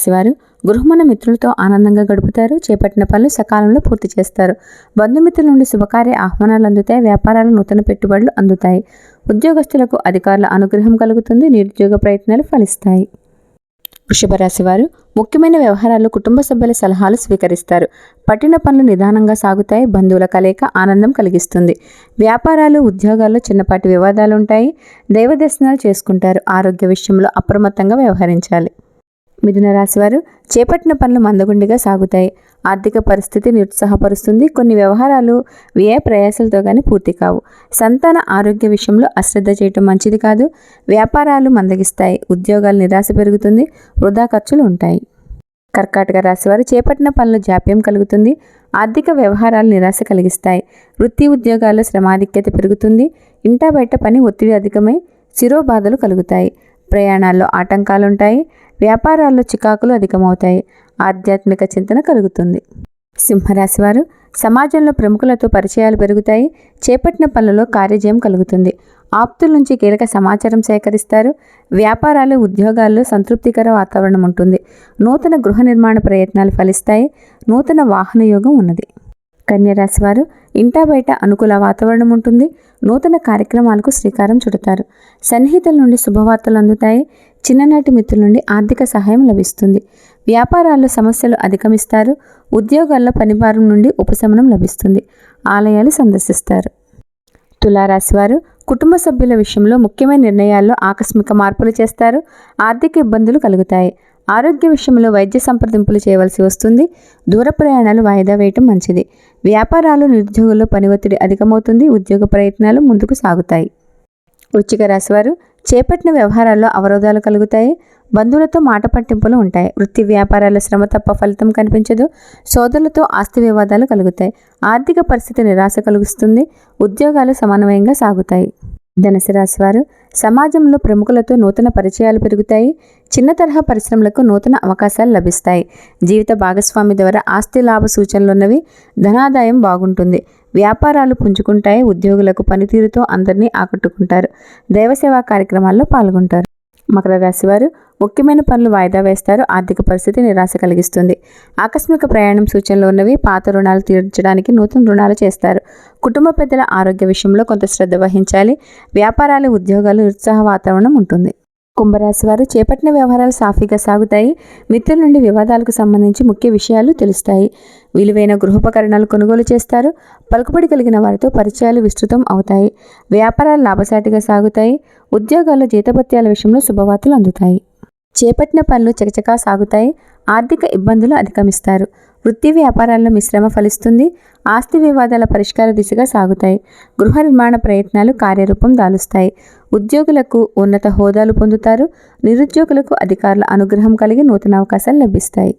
రాశివారు గృహమున మిత్రులతో ఆనందంగా గడుపుతారు. చేపట్టిన పనులు సకాలంలో పూర్తి చేస్తారు. బంధుమిత్రుల నుండి శుభకార్య ఆహ్వానాలు అందుతాయి. వ్యాపారాలు నూతన పెట్టుబడులు అందుతాయి. ఉద్యోగస్తులకు అధికారుల అనుగ్రహం కలుగుతుంది. నిరుద్యోగ ప్రయత్నాలు ఫలిస్తాయి. వృషభ రాశి వారు ముఖ్యమైన వ్యవహారాలు కుటుంబ సభ్యుల సలహాలు స్వీకరిస్తారు. పట్టిన పనులు నిదానంగా సాగుతాయి. బంధువుల కలయిక ఆనందం కలిగిస్తుంది. వ్యాపారాలు ఉద్యోగాల్లో చిన్నపాటి వివాదాలు ఉంటాయి. దైవ దర్శనాలు చేసుకుంటారు. ఆరోగ్య విషయంలో అప్రమత్తంగా వ్యవహరించాలి. మిథున రాశివారు చేపట్టిన పనులు మందగుండిగా సాగుతాయి. ఆర్థిక పరిస్థితి నిరుత్సాహపరుస్తుంది. కొన్ని వ్యవహారాలు వ్యయ ప్రయాసాలతో కానీ పూర్తి కావు. సంతాన ఆరోగ్య విషయంలో అశ్రద్ధ చేయటం మంచిది కాదు. వ్యాపారాలు మందగిస్తాయి. ఉద్యోగాలు నిరాశ పెరుగుతుంది. వృధా ఖర్చులు ఉంటాయి. కర్కాటక రాశివారు చేపట్టిన పనులు జాప్యం కలుగుతుంది. ఆర్థిక వ్యవహారాలు నిరాశ కలిగిస్తాయి. వృత్తి ఉద్యోగాల్లో శ్రమాధిక్యత పెరుగుతుంది. ఇంటా బయట పని ఒత్తిడి అధికమై శిరోబాధలు కలుగుతాయి. ప్రయాణాల్లో ఆటంకాలుంటాయి వ్యాపారాల్లో చికాకులు అధికమవుతాయి ఆధ్యాత్మిక చింతన కలుగుతుంది. సింహరాశి వారు సమాజంలో ప్రముఖులతో పరిచయాలు పెరుగుతాయి చేపట్టిన పనులలో కార్యజయం కలుగుతుంది. ఆప్తుల నుంచి కీలక సమాచారం సేకరిస్తారు వ్యాపారాలు ఉద్యోగాల్లో సంతృప్తికర వాతావరణం ఉంటుంది. నూతన గృహ నిర్మాణ ప్రయత్నాలు ఫలిస్తాయి నూతన వాహన యోగం ఉన్నది. కన్యరాశి వారు ఇంటా బయట అనుకూల వాతావరణం ఉంటుంది. నూతన కార్యక్రమాలకు శ్రీకారం చుడతారు. సన్నిహితుల నుండి శుభవార్తలు అందుతాయి. చిన్ననాటి మిత్రుల నుండి ఆర్థిక సహాయం లభిస్తుంది. వ్యాపారాల్లో సమస్యలు అధిగమిస్తారు. ఉద్యోగాల్లో పనిభారం నుండి ఉపశమనం లభిస్తుంది. ఆలయాలు సందర్శిస్తారు. తులారాశివారు కుటుంబ సభ్యుల విషయంలో ముఖ్యమైన నిర్ణయాల్లో ఆకస్మిక మార్పులు చేస్తారు. ఆర్థిక ఇబ్బందులు కలుగుతాయి. ఆరోగ్య విషయంలో వైద్య సంప్రదింపులు చేయవలసి వస్తుంది. దూర ప్రయాణాలు వాయిదా వేయటం మంచిది. వ్యాపారాలు నిరుద్యోగుల్లో పని ఒత్తిడి అధికమవుతుంది. ఉద్యోగ ప్రయత్నాలు ముందుకు సాగుతాయి. వృచ్చిక రాశివారు చేపట్టిన వ్యవహారాల్లో అవరోధాలు కలుగుతాయి. బంధువులతో మాట పట్టింపులు ఉంటాయి. వృత్తి వ్యాపారాల శ్రమ తప్ప ఫలితం కనిపించదు. సోదరులతో ఆస్తి వివాదాలు కలుగుతాయి. ఆర్థిక పరిస్థితి నిరాశ కలుగుతుంది ఉద్యోగాలు సమన్వయంగా సాగుతాయి. ధనుసు రాశివారు సమాజంలో ప్రముఖులతో నూతన పరిచయాలు పెరుగుతాయి చిన్న తరహా పరిశ్రమలకు నూతన అవకాశాలు లభిస్తాయి. జీవిత భాగస్వామి ద్వారా ఆస్తి లాభ సూచనలున్నవి ధనాదాయం బాగుంటుంది. వ్యాపారాలు పుంజుకుంటాయి ఉద్యోగులకు పనితీరుతో అందరినీ ఆకట్టుకుంటారు. దైవసేవా కార్యక్రమాల్లో పాల్గొంటారు. మకర రాశి వారు ముఖ్యమైన పనులు వాయిదా వేస్తారు. ఆర్థిక పరిస్థితి నిరాశ కలిగిస్తుంది. ఆకస్మిక ప్రయాణం సూచనలు ఉన్నవి పాత రుణాలు తీర్చడానికి నూతన రుణాలు చేస్తారు. కుటుంబ పెద్దల ఆరోగ్య విషయంలో కొంత శ్రద్ధ వహించాలి. వ్యాపారాలు ఉద్యోగాలు ఉత్సాహ వాతావరణం ఉంటుంది. కుంభరాశి వారు చేపట్టిన వ్యవహారాలు సాఫీగా సాగుతాయి. మిత్రుల నుండి వివాదాలకు సంబంధించి ముఖ్య విషయాలు తెలుస్తాయి. విలువైన గృహోపకరణాలు కొనుగోలు చేస్తారు. పలుకుబడి కలిగిన వారితో పరిచయాలు విస్తృతం అవుతాయి. వ్యాపారాలు లాభసాటిగా సాగుతాయి. ఉద్యోగాల్లో జీతభత్యాల విషయంలో శుభవార్తలు అందుతాయి. చేపట్టిన పనులు చకచకా సాగుతాయి. ఆర్థిక ఇబ్బందులు అధిగమిస్తారు. వృత్తి వ్యాపారాల్లో మిశ్రమ ఫలిస్తుంది. ఆస్తి వివాదాల పరిష్కార దిశగా సాగుతాయి. గృహ నిర్మాణ ప్రయత్నాలు కార్యరూపం దాలుస్తాయి. ఉద్యోగులకు ఉన్నత హోదాలు పొందుతారు. నిరుద్యోగులకు అధికారుల అనుగ్రహం కలిగి నూతన అవకాశాలు లభిస్తాయి.